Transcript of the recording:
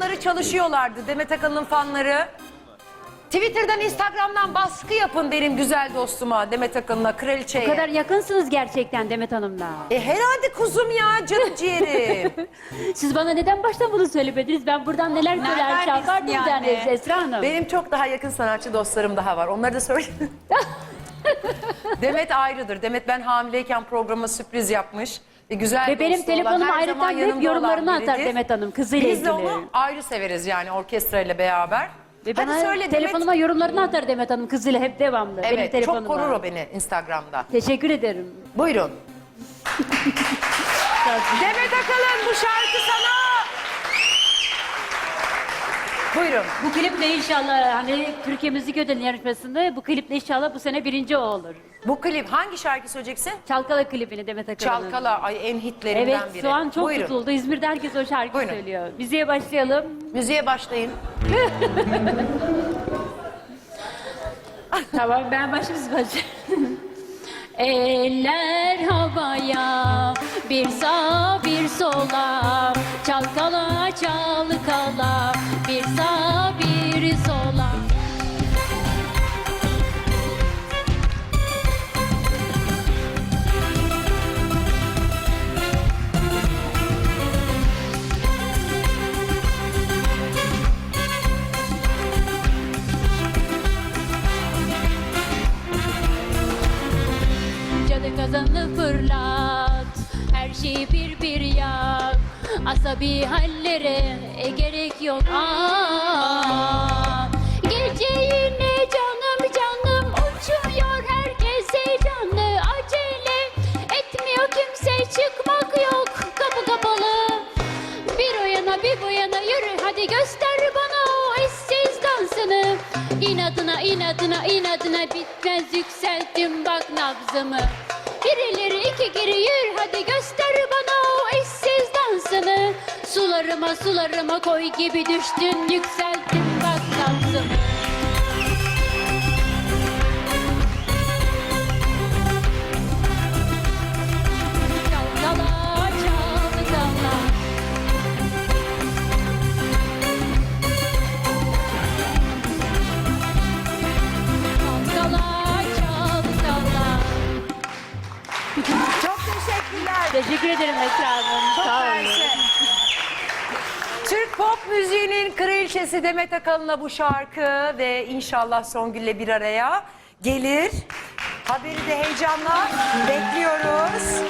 fanları çalışıyorlardı. Demet Akalın'ın fanları. Twitter'dan, Instagram'dan baskı yapın benim güzel dostuma Demet Akalın'a, kraliçeye. Bu kadar yakınsınız gerçekten Demet Hanım'la. E herhalde kuzum ya canım ciğerim. Siz bana neden baştan bunu söylemediniz? Ben buradan neler neler Nereden çarpardım bilsin yani yani? Esra Hanım. Benim çok daha yakın sanatçı dostlarım daha var. Onları da söyleyeyim. Demet ayrıdır. Demet ben hamileyken programa sürpriz yapmış. Ve güzel Ve benim dostu olan, telefonuma her ayrıca zaman hep yanımda yorumlarını olan atar biridir. Demet Hanım kızıyla Biz de ilgili. onu ayrı severiz yani orkestra ile beraber. Ve Hadi bana söyle telefonuma Demet. yorumlarını atar Demet Hanım kızıyla hep devamlı. benim Evet telefonuma. çok korur o beni Instagram'da. Teşekkür ederim. Buyurun. Demet Akalın bu şarkı sana. Buyurun. Bu kliple inşallah hani Türkiye Müzik Ödülü yarışmasında bu kliple inşallah bu sene birinci o olur. Bu klip hangi şarkı söyleyeceksin? Çalkala klibini Demet Akalın'ın. Çalkala ay en hitlerinden Evet biri. şu an çok Buyurun. tutuldu. İzmir'de herkes o şarkı Buyurun. söylüyor. Müziğe başlayalım. Müziğe başlayın. tamam ben başımız başlayalım. Eller havaya bir sağ bir sola kazanı fırlat. Her şeyi bir bir yak Asabi hallere e, gerek yok. Aa, Gece yine canım canım Uçuyor herkes heyecanlı Acele etmiyor. Kimse Çıkmak yok. Kapı kapalı. Bir o yana bir bu yana yürü. Hadi göster bana o eşsiz dansını. İnadına inadına inadına bitmez. Yükselttim bak nabzımı Bir ileri iki geri yürü hadi göster bana o eşsiz dansını. Sularıma sularıma koy gibi düştün yükselttim Çok teşekkürler. Teşekkür ederim Esra Hanım. Çok Sağ olun. mersi. Türk pop müziğinin kraliçesi Demet Akalın'a bu şarkı ve inşallah Songül'le bir araya gelir. Haberi de heyecanla bekliyoruz.